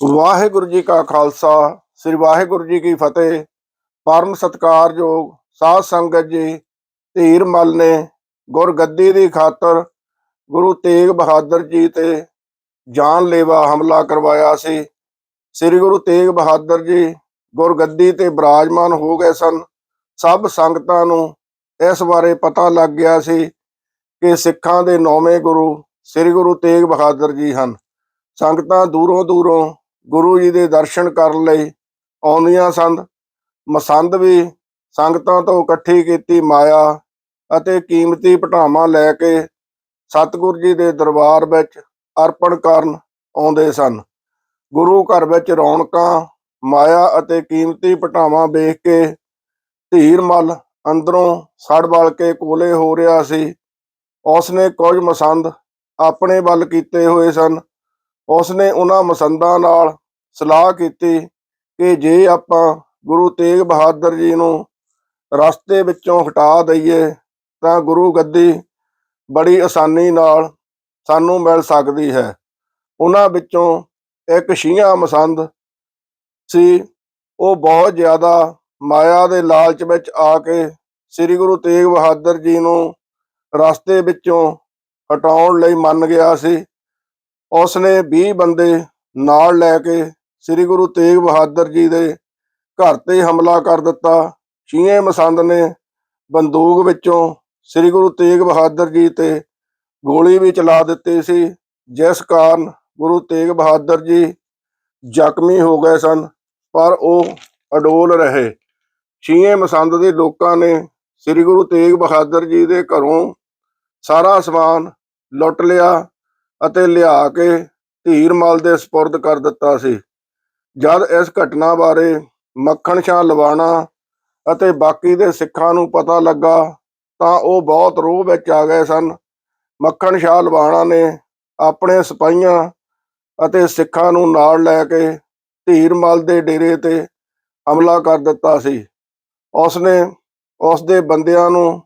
ਵਾਹਿਗੁਰੂ ਜੀ ਕਾ ਖਾਲਸਾ, ਸ੍ਰੀ ਵਾਹਿਗੁਰੂ ਜੀ ਕੀ ਫਤਿਹ। ਪਰਮ ਸਤਕਾਰਯੋਗ ਸਾਧ ਸੰਗਤ ਜੀ, ਧੀਰ ਮਲ ਨੇ ਗੁਰਗੱਦੀ ਦੀ ਖਾਤਰ ਗੁਰੂ ਤੇਗ ਬਹਾਦਰ ਜੀ ਤੇ ਜਾਨਲੇਵਾ ਹਮਲਾ ਕਰਵਾਇਆ ਸੀ। ਸ੍ਰੀ ਗੁਰੂ ਤੇਗ ਬਹਾਦਰ ਜੀ ਗੁਰਗੱਦੀ ਤੇ ਬਿਰਾਜਮਾਨ ਹੋ ਗਏ ਸਨ। ਸਭ ਸੰਗਤਾਂ ਨੂੰ ਇਸ ਬਾਰੇ ਪਤਾ ਲੱਗ ਗਿਆ ਸੀ ਕਿ ਸਿੱਖਾਂ ਦੇ ਨੌਵੇਂ ਗੁਰੂ ਸ੍ਰੀ ਗੁਰੂ ਤੇਗ ਬਹਾਦਰ ਜੀ ਹਨ। ਸੰਗਤਾਂ ਦੂਰੋਂ ਦੂਰੋਂ ਗੁਰੂ ਜੀ ਦੇ ਦਰਸ਼ਨ ਕਰਨ ਲਈ ਆਉਂਦੀਆਂ ਸਨ ਮਸੰਦ ਵੀ ਸੰਗਤਾਂ ਤੋਂ ਇਕੱਠੀ ਕੀਤੀ ਮਾਇਆ ਅਤੇ ਕੀਮਤੀ ਪਟਾਵਾਂ ਲੈ ਕੇ ਸਤਿਗੁਰ ਜੀ ਦੇ ਦਰਬਾਰ ਵਿੱਚ ਅਰਪਣ ਕਰਨ ਆਉਂਦੇ ਸਨ। ਗੁਰੂ ਘਰ ਵਿੱਚ ਰੌਣਕਾਂ, ਮਾਇਆ ਅਤੇ ਕੀਮਤੀ ਪਟਾਵਾਂ ਵੇਖ ਕੇ ਧੀਰ ਮਲ ਅੰਦਰੋਂ ਸੜ ਬਲ ਕੇ ਕੋਲੇ ਹੋ ਰਿਹਾ ਸੀ। ਉਸਨੇ ਕੁਝ ਮਸੰਦ ਆਪਣੇ ਵੱਲ ਕੀਤੇ ਹੋਏ ਸਨ। ਉਸਨੇ ਉਹਨਾਂ ਮਸੰਦਾਂ ਨਾਲ ਸਲਾਹ ਕੀਤੀ ਕਿ ਜੇ ਆਪਾਂ ਗੁਰੂ ਤੇਗ ਬਹਾਦਰ ਜੀ ਨੂੰ ਰਸਤੇ ਵਿੱਚੋਂ ਹਟਾ ਦਈਏ, ਤਾਂ ਗੁਰੂ ਗੱਦੀ ਬੜੀ ਆਸਾਨੀ ਨਾਲ ਸਾਨੂੰ ਮਿਲ ਸਕਦੀ ਹੈ। ਉਹਨਾਂ ਵਿੱਚੋਂ ਇੱਕ ਸ਼ੀਆ ਮਸੰਦ ਸੀ। ਉਹ ਬਹੁਤ ਜ਼ਿਆਦਾ ਮਾਇਆ ਦੇ ਲਾਲਚ ਵਿੱਚ ਆ ਕੇ ਸ੍ਰੀ ਗੁਰੂ ਤੇਗ ਬਹਾਦਰ ਜੀ ਨੂੰ ਰਸਤੇ ਵਿੱਚੋਂ ਹਟਾਉਣ ਲਈ ਮੰਨ ਗਿਆ ਸੀ। ਉਸਨੇ 20 ਬੰਦੇ ਨਾਲ ਲੈ ਕੇ ਸ੍ਰੀ ਗੁਰੂ ਤੇਗ ਬਹਾਦਰ ਜੀ ਦੇ ਘਰ ਤੇ ਹਮਲਾ ਕਰ ਦਿੱਤਾ। ਛੀਏ ਮਸੰਦ ਨੇ ਬੰਦੂਕ ਵਿੱਚੋਂ ਸ੍ਰੀ ਗੁਰੂ ਤੇਗ ਬਹਾਦਰ ਜੀ ਤੇ ਗੋਲੀ ਵੀ ਚਲਾ ਦਿੱਤੀ ਸੀ, ਜਿਸ ਕਾਰਨ ਗੁਰੂ ਤੇਗ ਬਹਾਦਰ ਜੀ ਜ਼ਖਮੀ ਹੋ ਗਏ ਸਨ, ਪਰ ਉਹ ਅਡੋਲ ਰਹੇ। ਛੀਏ ਮਸੰਦ ਦੇ ਲੋਕਾਂ ਨੇ ਸ੍ਰੀ ਗੁਰੂ ਤੇਗ ਬਹਾਦਰ ਜੀ ਦੇ ਘਰੋਂ ਸਾਰਾ ਸਮਾਨ ਲੁੱਟ ਲਿਆ। ਅਤੇ ਲਿਆ ਕੇ ਧੀਰਮਲ ਦੇ ਸਪੁਰਦ ਕਰ ਦਿੱਤਾ ਸੀ। ਜਦ ਇਸ ਘਟਨਾ ਬਾਰੇ ਮੱਖਣ ਸ਼ਾਹ ਲਵਾਣਾ ਅਤੇ ਬਾਕੀ ਦੇ ਸਿੱਖਾਂ ਨੂੰ ਪਤਾ ਲੱਗਾ, ਤਾਂ ਉਹ ਬਹੁਤ ਰੋਹ ਵਿੱਚ ਆ ਗਏ ਸਨ। ਮੱਖਣ ਸ਼ਾਹ ਲਵਾਣਾ ਨੇ ਆਪਣੇ ਸਿਪਾਹੀਆਂ ਅਤੇ ਸਿੱਖਾਂ ਨੂੰ ਨਾਲ ਲੈ ਕੇ ਧੀਰਮਲ ਦੇ ਡੇਰੇ ਤੇ ਹਮਲਾ ਕਰ ਦਿੱਤਾ ਸੀ। ਉਸਨੇ ਉਸ ਦੇ ਬੰਦਿਆਂ ਨੂੰ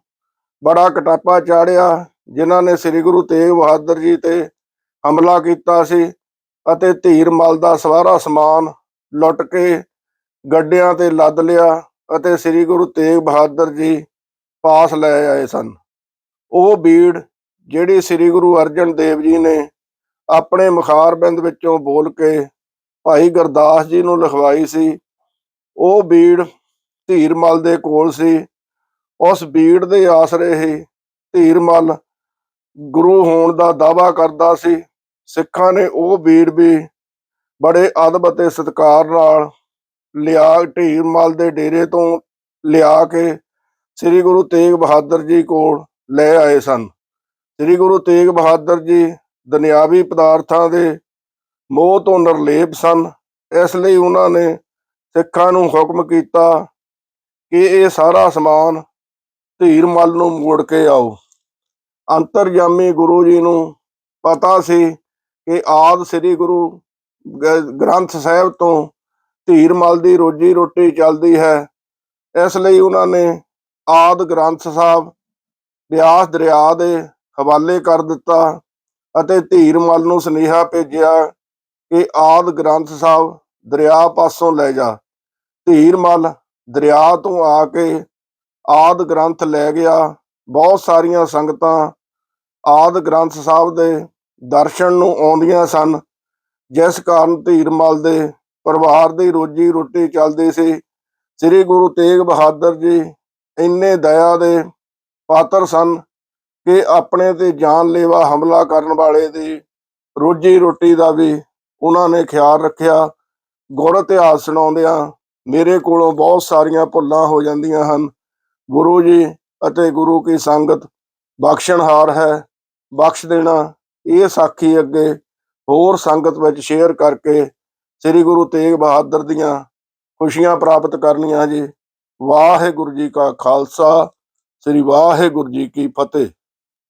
ਬੜਾ ਕਟਾਪਾ ਚਾੜਿਆ, ਜਿਨ੍ਹਾਂ ਨੇ ਸ੍ਰੀ ਗੁਰੂ ਤੇਗ ਬਹਾਦਰ ਜੀ ਤੇ ਹਮਲਾ ਕੀਤਾ ਸੀ ਅਤੇ ਧੀਰਮਲ ਦਾ ਸਵਾਰਾ ਸਮਾਨ ਲੁੱਟ ਕੇ ਗੱਡਿਆਂ ਤੇ ਲੱਦ ਲਿਆ ਅਤੇ ਸ੍ਰੀ ਗੁਰੂ ਤੇਗ ਬਹਾਦਰ ਜੀ ਪਾਸ ਲੈ ਆਏ ਸਨ। ਉਹ ਬੀੜ ਜਿਹੜੀ ਸ੍ਰੀ ਗੁਰੂ ਅਰਜਨ ਦੇਵ ਜੀ ਨੇ ਆਪਣੇ ਮੁਖਾਰਬਿੰਦ ਵਿੱਚੋਂ ਬੋਲ ਕੇ ਭਾਈ ਗੁਰਦਾਸ ਜੀ ਨੂੰ ਲਿਖਵਾਈ ਸੀ, ਉਹ ਬੀੜ ਧੀਰਮਲ ਦੇ ਕੋਲ ਸੀ। ਉਸ ਬੀੜ ਦੇ ਆਸਰੇ ਹੀ ਧੀਰਮਲ ਗੁਰੂ ਹੋਣ ਦਾ ਦਾਵਾ ਕਰਦਾ ਸੀ ਸਿੱਖਾਂ ਨੇ ਉਹ ਬੀੜ ਵੀ ਬੜੇ ਅਦਬ ਅਤੇ ਸਤਿਕਾਰ ਨਾਲ ਲਿਆ ਢੀਰਮਲ ਦੇ ਡੇਰੇ ਤੋਂ ਲਿਆ ਕੇ ਸ੍ਰੀ ਗੁਰੂ ਤੇਗ ਬਹਾਦਰ ਜੀ ਕੋਲ ਲੈ ਆਏ ਸਨ। ਸ੍ਰੀ ਗੁਰੂ ਤੇਗ ਬਹਾਦਰ ਜੀ ਦੁਨਿਆਵੀ ਪਦਾਰਥਾਂ ਦੇ ਮੋਹ ਤੋਂ ਨਿਰਲੇਪ ਸਨ। ਇਸ ਲਈ ਉਹਨਾਂ ਨੇ ਸਿੱਖਾਂ ਨੂੰ ਹੁਕਮ ਕੀਤਾ ਕਿ ਇਹ ਸਾਰਾ ਸਮਾਨ ਧੀਰਮਲ ਨੂੰ ਮੋੜ ਕੇ ਆਓ। ਅੰਤਰਜਾਮੀ ਗੁਰੂ ਜੀ ਨੂੰ ਪਤਾ ਸੀ ਕਿ ਆਦ ਸ੍ਰੀ ਗੁਰੂ ਗ- ਗ੍ਰੰਥ ਸਾਹਿਬ ਤੋਂ ਧੀਰਮਲ ਦੀ ਰੋਜੀ ਰੋਟੀ ਚੱਲਦੀ ਹੈ। ਇਸ ਲਈ ਉਹਨਾਂ ਨੇ ਆਦ ਗ੍ਰੰਥ ਸਾਹਿਬ, ਬਿਆਸ ਦਰਿਆ ਦੇ ਹਵਾਲੇ ਕਰ ਦਿੱਤਾ ਅਤੇ ਧੀਰਮਲ ਨੂੰ ਸੁਨੇਹਾ ਭੇਜਿਆ ਕਿ ਆਦ ਗ੍ਰੰਥ ਸਾਹਿਬ ਦਰਿਆ ਪਾਸੋਂ ਲੈ ਜਾ। ਧੀਰਮਲ ਦਰਿਆ ਤੋਂ ਆ ਕੇ ਆਦ ਗ੍ਰੰਥ ਲੈ ਗਿਆ। ਬਹੁਤ ਸਾਰੀਆਂ ਸੰਗਤਾਂ ਆਦ ਗ੍ਰੰਥ ਸਾਹਿਬ ਦੇ ਦਰਸ਼ਨ ਨੂੰ ਆਉਂਦੀਆਂ ਸਨ। ਜਿਸ ਕਾਰਨ ਧੀਰਮਲ ਦੇ ਪਰਿਵਾਰ ਦੀ ਰੋਜੀ ਰੋਟੀ ਚੱਲਦੀ ਸੀ। ਸ੍ਰੀ ਗੁਰੂ ਤੇਗ ਬਹਾਦਰ ਜੀ ਇੰਨੇ ਦਇਆ ਦੇ ਪਾਤਰ ਸਨ ਕਿ ਆਪਣੇ ਤੇ ਜਾਨਲੇਵਾ ਹਮਲਾ ਕਰਨ ਵਾਲੇ ਦੀ ਰੋਜੀ ਰੋਟੀ ਦਾ ਵੀ ਉਹਨਾਂ ਨੇ ਖਿਆਲ ਰੱਖਿਆ। ਗੁਰ ਇਤਿਹਾਸ ਸੁਣਾਉਂਦਿਆਂ ਮੇਰੇ ਕੋਲੋਂ ਬਹੁਤ ਸਾਰੀਆਂ ਭੁੱਲਾਂ ਹੋ ਜਾਂਦੀਆਂ ਹਨ। ਗੁਰੂ ਜੀ ਅਤੇ ਗੁਰੂ ਕੀ ਸੰਗਤ ਬਖਸ਼ਣਹਾਰ ਹੈ। ਬਖਸ਼ ਦੇਣਾ ਇਹ ਸਾਖੀ ਅੱਗੇ ਹੋਰ ਸੰਗਤ ਵਿੱਚ ਸ਼ੇਅਰ ਕਰਕੇ ਸ੍ਰੀ ਗੁਰੂ ਤੇਗ ਬਹਾਦਰ ਦੀਆਂ ਖੁਸ਼ੀਆਂ ਪ੍ਰਾਪਤ ਕਰਨੀਆਂ ਜੀ। ਵਾਹਿਗੁਰੂ ਜੀ ਕਾ ਖਾਲਸਾ, ਸ੍ਰੀ ਵਾਹਿਗੁਰੂ ਜੀ ਕੀ ਫਤਿਹ।